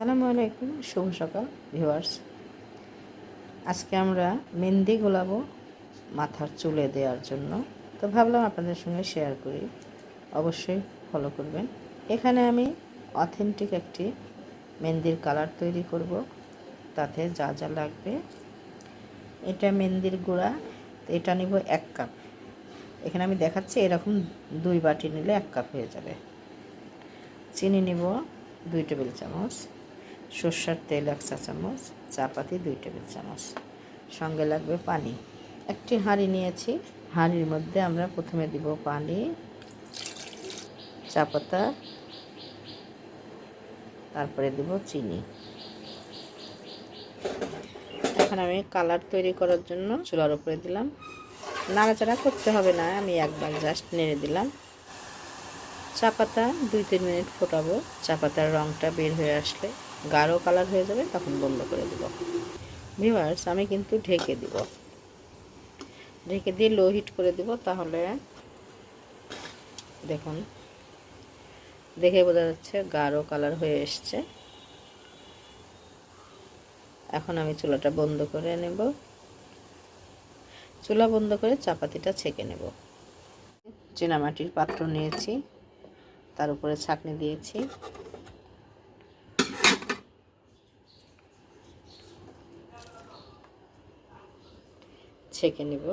আসসালামু আলাইকুম, শুভ সকাল, ভিউয়ার্স। আজকে আমরা মেহেন্দি গোলাবো মাথার চুলে দেওয়ার জন্য। তো ভাবলাম আপনাদের সঙ্গে শেয়ার করি। অবশ্যই ফলো করবেন। এখানে আমি অথেন্টিক একটি মেহেন্দির কালার তৈরি করব। তাতে যা যা লাগবে। এটা মেহেন্দির গুঁড়া। এটা নিব এক কাপ এখানে আমি দেখাচ্ছি, এরকম দুই বাটি নিলে এক কাপ হয়ে যাবে। চিনি নিব দুই টেবিল চামচ। সর্ষার তেল এক চা চামচ, চাপাতি দুই টেবিল চামচ। সঙ্গে লাগবে পানি। একটি হাঁড়ি নিয়েছি। হাঁড়ির মধ্যে আমরা প্রথমে দিব পানি, চা পাতা, তারপরে দিব চিনি। এখন আমি কালার তৈরি করার জন্য চুলার উপরে দিলাম। নাড়াচাড়া করতে হবে না, আমি একবার জাস্ট নেড়ে দিলাম। চা পাতা দুই তিন মিনিট ফোটাবো। চা পাতার রঙটা বের হয়ে আসলে গাঢ় কালার হয়ে যাবে, তখন বন্ধ করে দিব। ভিউয়ার্স, আমি কিন্তু ঢেকে দিব। ঢেকে দিয়ে লো হিট করে দিব, তাহলে দেখুন, দেখে বোঝা যাচ্ছে গাঢ় কালার হয়ে এসছে। এখন আমি চুলাটা বন্ধ করে নেব। চুলা বন্ধ করে চাপাতিটা ছেঁকে নেব। চীনামাটির পাত্র নিয়েছি, তার উপরে ছাকনি দিয়েছি। ছেঁকে নেব।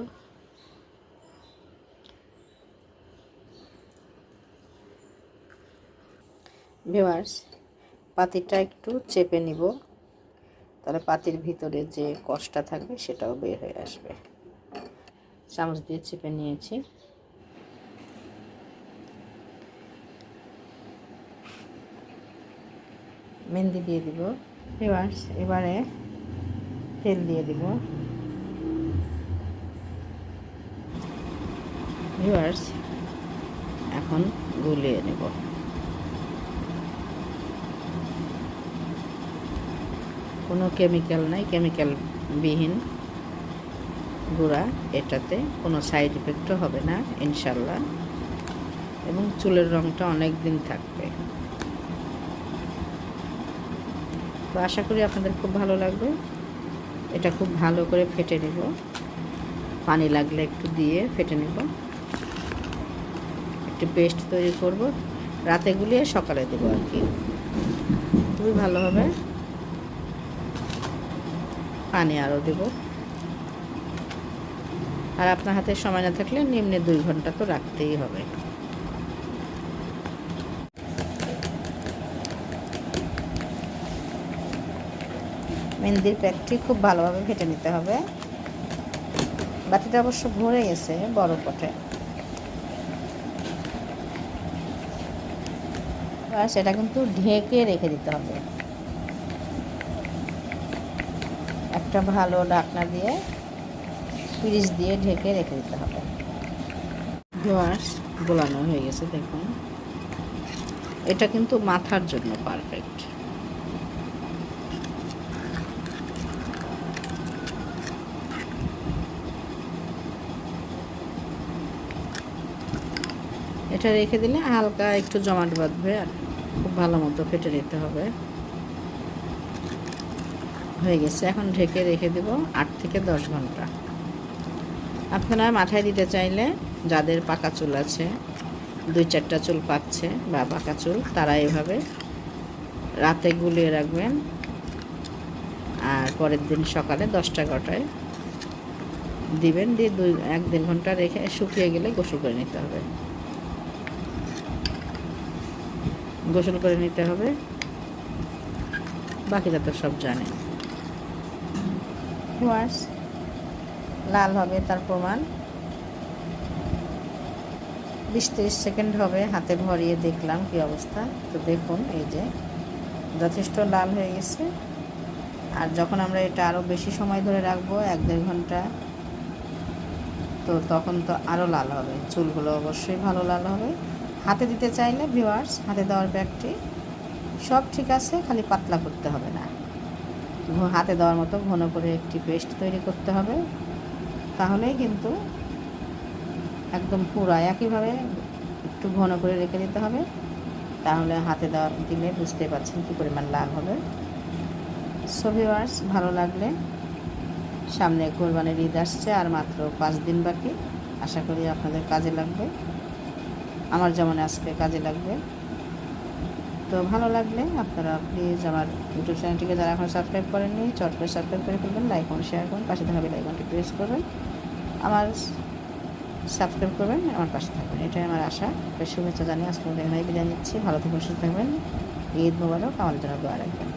ভিওয়ার্স পাতিটা একটু চেপে নিব। তাহলে পাতির ভিতরে যে কষটা থাকবে সেটাও বের হয়ে আসবে। চামচ দিয়ে চেপে নিয়েছি। মেহেন্দি দিয়ে দিব। এবার এবারে তেল দিয়ে দিব। ভিউয়ার্স এখন গুলিয়ে নেব। কোনো কেমিক্যাল নাই কেমিক্যাল বিহীন গুঁড়া, এটাতে কোনো সাইড এফেক্টও হবে না, ইনশাল্লাহ। এবং চুলের রঙটা অনেক দিন থাকবে। তো আশা করি আপনাদের খুব ভালো লাগবে। এটা খুব ভালো করে ফেটে নেব। পানি লাগলে একটু দিয়ে ফেটে নেব। একটু পেস্ট তৈরি করব। রাতে গুলিয়ে সকালে দেবো আর কি। খুবই ভালো হবে। পানি আরও দেব। আর আপনার হাতে সময় না থাকলে নিম্নে দুই ঘণ্টা তো রাখতেই হবে। মেহেন্দির প্যাকটি খুব ভালোভাবে ফেটে নিতে হবে। বাটিটা অবশ্য ভরে গেছে বড় পটে। সেটা কিন্তু ঢেকে রেখে দিতে হবে। একটা ভালো ডাকনা দিয়ে পিরিচ দিয়ে ঢেকে রেখে দিতে হবে। ধোয়াশ গোলানো হয়ে গেছে, দেখুন। এটা কিন্তু মাথার জন্য পারফেক্ট এটা রেখে দিলে হালকা একটু জমাট বাঁধবে আর খুব ভালো মতো ফেটে নিতে হবে। হয়ে গেছে। এখন ঢেকে রেখে দেব আট থেকে দশ ঘণ্টা। আপনারা মাথায় দিতে চাইলে যাদের পাকা চুল আছে, দুই চারটা চুল পাচ্ছে বা পাকা চুল, তারা এভাবে রাতে গুলিয়ে রাখবেন। আর পরের দিন সকালে দশটা এগারোটায় দিবেন। দিয়ে দুই, এক দেড় ঘণ্টা রেখে শুকিয়ে গেলে গোসল করে নিতে হবে। গোসল করে নিতে হবে। বাকিটা তো সব জানে। লাল হবে তার প্রমাণ। বিশ তিরিশ সেকেন্ড হবে, হাতে ভরিয়ে দেখলাম কি অবস্থা। তো দেখুন, এই যে যথেষ্ট লাল হয়ে গেছে। আর যখন আমরা এটা আরও বেশি সময় ধরে রাখব, এক দেড় ঘণ্টা, তো তখন তো আরও লাল হবে। চুলগুলো অবশ্যই ভালো লাল হবে। হাতে দিতে চাইলে ভিওয়ার্স হাতে দেওয়ার ব্যাগটি, সব ঠিক আছে, খালি পাতলা করতে হবে না। হাতে দেওয়ার মতো ঘন করে একটি পেস্ট তৈরি করতে হবে। তাহলেই কিন্তু একদম পুরা একইভাবে একটু ঘন করে রেখে দিতে হবে। তাহলে হাতে দেওয়া দিলে বুঝতে পারছেন কী পরিমাণ লাভ হবে। সো ভিউয়ার্স ভালো লাগলে সামনে কোরবানির ঈদ আসছে আর মাত্র পাঁচ দিন বাকি। আশা করি আপনাদের কাজে লাগবে। আমার যেমন আজকে কাজে লাগবে। তো ভালো লাগলে আপনারা প্লিজ আমার ইউটিউব চ্যানেলটিকে যারা এখন সাবস্ক্রাইব করেননি চট করে সাবস্ক্রাইব করে ফেলবেন লাইক করুন শেয়ার করুন, পাশে থাকা বেলাইকনটি প্রেস করবেন আমার সাবস্ক্রাইব করবেন, আমার পাশে থাকবেন, এটাই আমার আশা। শুভেচ্ছা জানিয়ে আজকে এখানে বিদায় নিচ্ছি। ভালো থাকবেন, সুস্থ থাকবেন। ঈদ মোবারক আমার জন্য দোয়া রাখবেন।